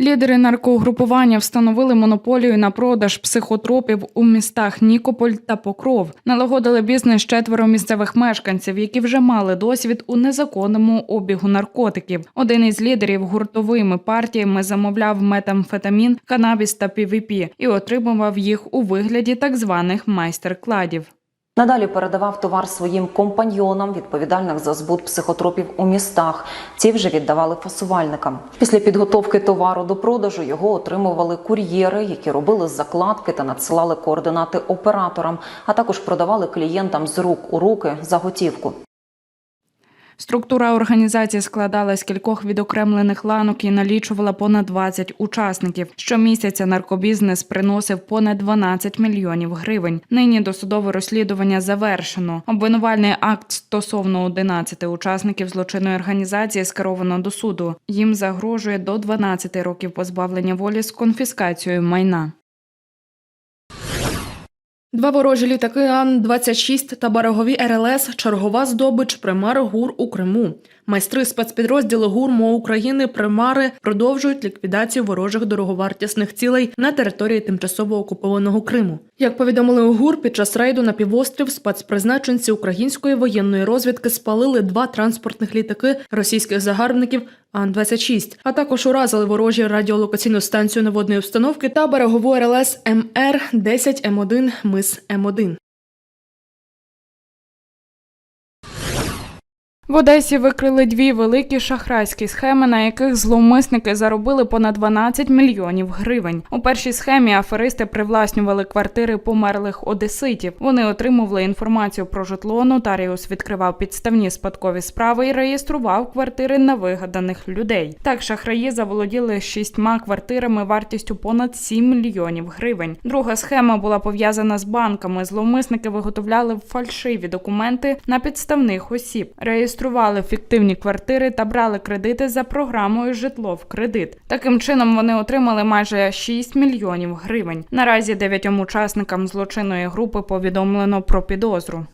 Лідери наркогрупування встановили монополію на продаж психотропів у містах Нікополь та Покров. Налагодили бізнес четверо місцевих мешканців, які вже мали досвід у незаконному обігу наркотиків. Один із лідерів гуртовими партіями замовляв метамфетамін, канабіс та ПВП і отримував їх у вигляді так званих майстер-кладів. Надалі передавав товар своїм компаньйонам, відповідальних за збут психотропів у містах. Ці вже віддавали фасувальникам. Після підготовки товару до продажу його отримували кур'єри, які робили закладки та надсилали координати операторам, а також продавали клієнтам з рук у руки за готівку. Структура організації складалась з кількох відокремлених ланок і налічувала понад 20 учасників. Щомісяця наркобізнес приносив понад 12 мільйонів гривень. Нині досудове розслідування завершено. Обвинувальний акт стосовно 11 учасників злочинної організації скеровано до суду. Їм загрожує до 12 років позбавлення волі з конфіскацією майна. Два ворожі літаки Ан-26 та берегові РЛС – чергова здобич примар ГУР у Криму. Майстри спецпідрозділу ГУР МО України примари продовжують ліквідацію ворожих дороговартісних цілей на території тимчасово окупованого Криму. Як повідомили у ГУР, під час рейду на півострів спецпризначенці української воєнної розвідки спалили два транспортних літаки російських загарбників Ан-26, а також уразили ворожі радіолокаційну станцію наводної установки та берегову РЛС МР-10М1 мис М1. В Одесі викрили дві великі шахрайські схеми, на яких зловмисники заробили понад 12 мільйонів гривень. У першій схемі аферисти привласнювали квартири померлих одеситів. Вони отримували інформацію про житло. Нотаріус відкривав підставні спадкові справи і реєстрував квартири на вигаданих людей. Так шахраї заволоділи шістьма квартирами вартістю понад 7 мільйонів гривень. Друга схема була пов'язана з банками. Зловмисники виготовляли фальшиві документи на підставних осіб. Реєстрували фіктивні квартири та брали кредити за програмою Житло в кредит. Таким чином вони отримали майже 6 мільйонів гривень. Наразі дев'ятьом учасникам злочинної групи повідомлено про підозру.